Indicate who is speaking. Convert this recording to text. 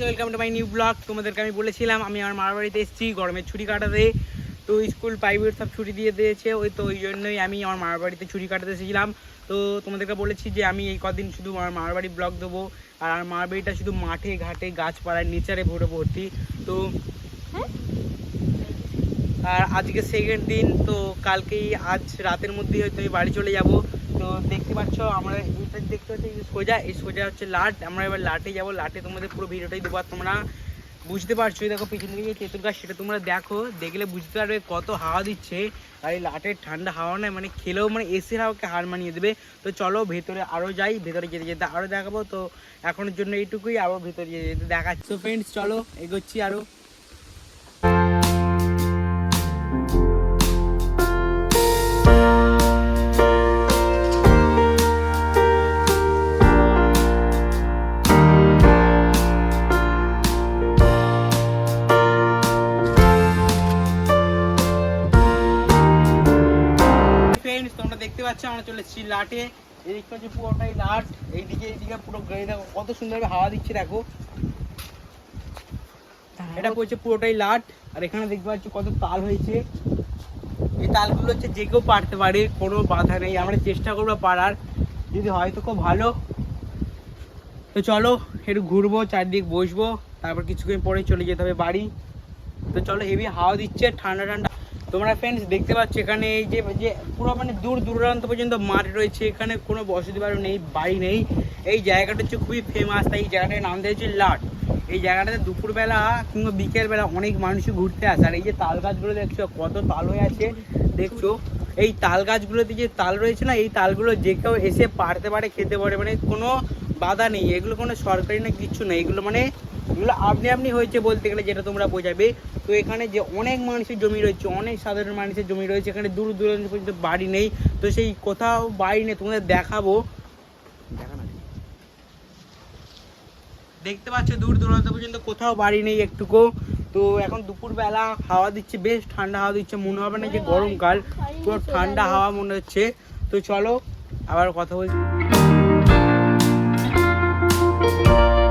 Speaker 1: Welcome to my new blog তোমাদেরকে আমি বলেছিলাম, আমি আমার মামার বাড়িতে এসেছি, গরমের ছুটি কাটাতে। তো স্কুল প্রাইভেট সব ছুটি দিয়ে দিয়েছে, ওই তো ওই জন্যই আমি আমার মামার বাড়িতে ছুটি কাটাতে এসেছিলাম। তো তোমাদেরকে বলেছি যে আমি এই কদিন শুধু আমার মামার বাড়ি ব্লগ দেবো, আর আমার মামার বাড়িটা শুধু মাঠে ঘাটে গাছপালায় নেচারে ভরে ভর্তি। তো আর আজকে সেকেন্ড দিন, তো কালকেই আজ রাতের মধ্যেই হয়তো আমি বাড়ি চলে যাব। তো দেখতে পাচ্ছ, আমরা এটা দেখতে পাচ্ছি সোজা, এই সোজা হচ্ছে লাট। আমরা এবার লাটে যাব, লাটে তোমাদের পুরো ভিডিওটাই দেবো, আর তোমরা বুঝতে পারছ দেখো পিছন দিকে যে তেঁতুল গাছ, সেটা তোমরা দেখো, দেখলে বুঝতে পারবে কত হাওয়া দিচ্ছে। আর এই লাটের ঠান্ডা হাওয়া নয় মানে খেলেও মানে এসির হাওয়াকে হার মানিয়ে দেবে। তো চলো ভেতরে আরও যাই, ভেতরে যেতে যেতে আরও দেখাবো। তো এখনের জন্য এইটুকুই আরও ভেতরে যেতে যেতে দেখাচ্ছি। তো ফ্রেন্ডস চলো এগোচ্ছি আরও তোমরা দেখতে পাচ্ছ আমরা চলে এসেছি লাটে। এদিকটা হচ্ছে পুরোটাই লাট। এইদিকে এইদিকে পুরো গাড়ি দেখো কত সুন্দরভাবে হাওয়া দিচ্ছে দেখো। এটা পড়ছে পুরোটাই লাট। আর এখানে দেখতে পাচ্ছ কত তাল হয়েছে। এই তালগুলো হচ্ছে যে কেউ পারতে পারে কোনো বাধা নেই। আমরা চেষ্টা করব পারার যদি হয় তো খুব ভালো। তো চলো একটু ঘুরবো চারদিক বসবো তারপর কিছুক্ষণ পরে চলে যেতে হবে বাড়ি। তো চলো হেভি হাওয়া দিচ্ছে ঠান্ডা ঠান্ডা। তোমরা ফ্রেন্ডস দেখতে পাচ্ছ এখানে এই যে যে পুরো মানে দূর দূরান্ত পর্যন্ত মাঠ রয়েছে, এখানে কোনো বসতি বাড়ি নেই বাড়ি নেই। এই জায়গাটা হচ্ছে খুবই ফেমাস তাই এই জায়গাটার নাম দিয়েছে লাট। এই জায়গাটাতে দুপুরবেলা কিংবা বিকেলবেলা অনেক মানুষই ঘুরতে আসে। আর এই যে তাল গাছগুলো দেখছ, কত তাল হয়ে আছে, দেখছ? এই তাল গাছগুলোতে যে তাল রয়েছে না, এই তালগুলো যে কেউ এসে পারতে পারে, খেতে পারে। মানে কোনো বাধা নেই, এগুলো কোনো সরকারি না, কিচ্ছু নেই এগুলো মানে এগুলো আপনি আপনি হয়েছে বলতে গেলে যেটা তোমরা বোঝাবে। তো এখানে যে অনেক মানুষের জমি রয়েছে, অনেক সাধারণ মানুষের জমি রয়েছে, এখানে দূর দূরান্ত পর্যন্ত বাড়ি নেই। তো সেই কোথাও বাড়ি নেই, তোমাদের দেখাবো। দেখা দেখতে পাচ্ছ, দূর দূরান্ত পর্যন্ত কোথাও বাড়ি নেই একটুকু। তো এখন দুপুরবেলা হাওয়া দিচ্ছে, বেশ ঠান্ডা হাওয়া দিচ্ছে, মনে হবে না যে গরমকাল। পুরো ঠান্ডা হাওয়া মনে হচ্ছে। তো চলো, আবার কথা বলছি। Música